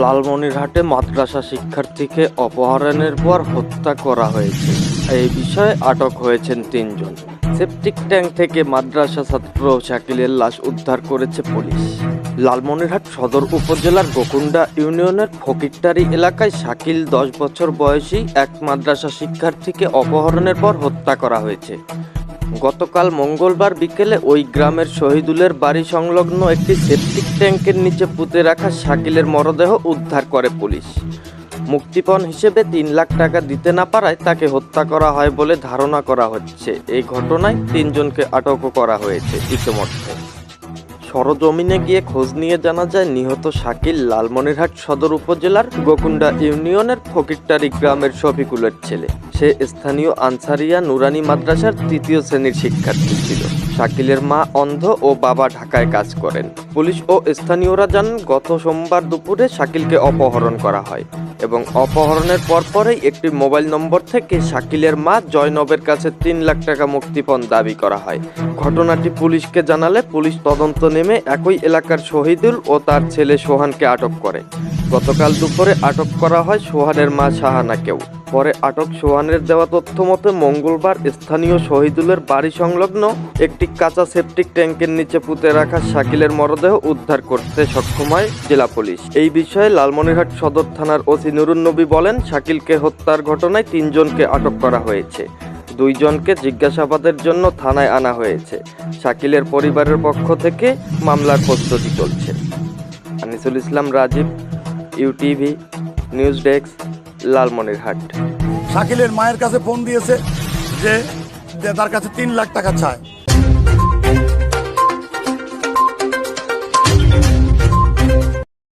লালমনিরহাটে মাদ্রাসা শিক্ষার্থীকে অপহরণের পর হত্যা করা হয়েছে। এই বিষয়ে আটক হয়েছেন তিনজন। সেপটিক ট্যাঙ্ক থেকে মাদ্রাসা ছাত্র শাকিলের লাশ উদ্ধার করেছে পুলিশ। লালমনিরহাট সদর উপজেলার গোকুন্ডা ইউনিয়নের ফকিরটারি এলাকায় শাকিল দশ বছর বয়সী এক মাদ্রাসা শিক্ষার্থীকে অপহরণের পর হত্যা করা হয়েছে। গতকাল মঙ্গলবার বিকেলে ওই গ্রামের শহীদুলের বাড়ি সংলগ্ন একটি সেপটিক ট্যাঙ্কের নিচে পুঁতে রাখা শাকিলের মরদেহ উদ্ধার করে পুলিশ। মুক্তিপণ হিসেবে তিন লাখ টাকা দিতে না পারায় তাকে হত্যা করা হয় বলে ধারণা করা হচ্ছে। এই ঘটনায় তিনজনকে আটকও করা হয়েছে ইতিমধ্যে। সরজমিনে গিয়ে খোঁজ নিয়ে জানা যায়, নিহত শাকিল লালমনিরহাট সদর উপজেলার গোকুন্ডা ইউনিয়নের ফকিরটারি গ্রামের শফিকুলের ছেলে। সে স্থানীয় আনসারিয়া নুরানি মাদ্রাসার তৃতীয় শ্রেণির শিক্ষার্থী ছিল। শাকিলের মা অন্ধ ও বাবা ঢাকায় কাজ করেন। পুলিশ ও স্থানীয়রা জানান, গত সোমবার দুপুরে শাকিলকে অপহরণ করা হয় এবং অপহরণের পরপরই একটি মোবাইল নম্বর থেকে শাকিলের মা জয়নবের কাছে তিন লাখ টাকা মুক্তিপণ দাবি করা হয়। ঘটনাটি পুলিশকে জানালে পুলিশ তদন্ত নেমে একই এলাকার শহীদুল ও তার ছেলে সোহানকে আটক করে। গতকাল দুপুরে আটক করা হয় সোহানের মা শাহানাকেও পরে আটক সোহানের দেওয়া তথ্য মতে মঙ্গলবার স্থানীয় শহীদুলের বাড়ি সংলগ্ন একটি কাঁচা সেপটিক ট্যাঙ্কের নিচে পুঁতে রাখা শাকিলের মরদেহ উদ্ধার করতে সক্ষম হয় জেলা পুলিশ। এই বিষয়ে লালমনিরহাট সদর থানার ওসি নুরুন নবী বলেন, শাকিলকে হত্যার ঘটনায় তিনজনকে আটক করা হয়েছে। দুইজনকে জিজ্ঞাসাবাদের জন্য থানায় আনা হয়েছে। শাকিলের পরিবারের পক্ষ থেকে মামলার প্রস্তুতি চলছে। Anisul Islam Rajib, UTV, news desk. Lalmonirhat. শাকিলের মায়ের কাছে ফোন দিয়েছে যে তার কাছে তিন লাখ টাকা চায়।